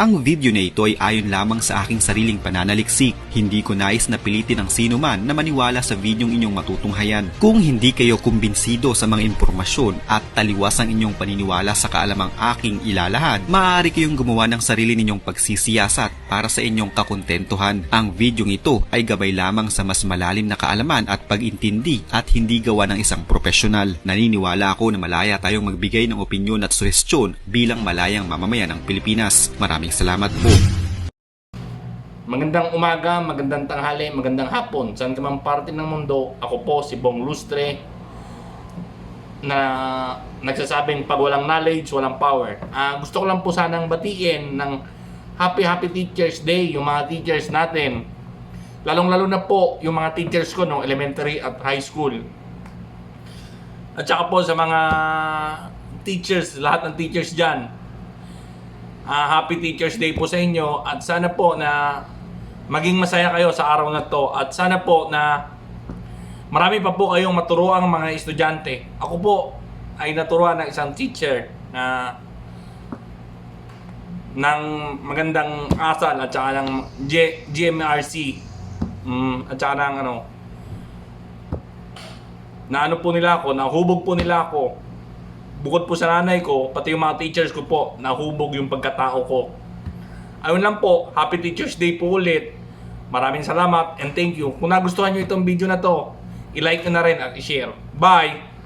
ang video na ito ay ayon lamang sa aking sariling pananaliksik. Hindi ko nais na pilitin ang sino man na maniwala sa videong inyong matutunghayan. Kung hindi kayo kumbinsido sa mga impormasyon at taliwas ang inyong paniniwala sa kaalamang aking ilalahad, maaari kayong gumawa ng sarili ninyong pagsisiyasat para sa inyong kakontentuhan. Ang videong ito ay gabay lamang sa mas malalim na kaalaman at pag-intindi at hindi gawa ng isang profesional. Naniniwala ako na malaya tayong magbigay ng opinyon at suhestyon bilang malayang mamamayan ng Pilipinas. Maraming salamat po. Magandang umaga, magandang tanghali, magandang hapon. Saan ka man parte ng mundo, ako po si Bong Lustre na nagsasabing pag walang knowledge, walang power. Ah, gusto ko lang po sanang batiin ng Happy Happy Teachers Day yung mga teachers natin. Lalong-lalo na po yung mga teachers ko nung elementary at high school. At saka po sa mga teachers, lahat ng teachers dyan, Ah, happy Teachers Day po sa inyo at sana po na maging masaya kayo sa araw na to at sana po na marami pa po kayong maturuang mga estudyante. Ako po ay naturuan ng isang teacher na ng magandang asal at saka ng G- GMRC mm, at saka ng ano na ano po nila ako, nahubog po nila ako bukod po sa nanay ko, pati yung mga teachers ko po, nahubog yung pagkatao ko. Ayun lang po, Happy Teachers Day po ulit. Maraming salamat and thank you. Kung nagustuhan nyo itong video na to, i-like nyo na rin at i-share. Bye!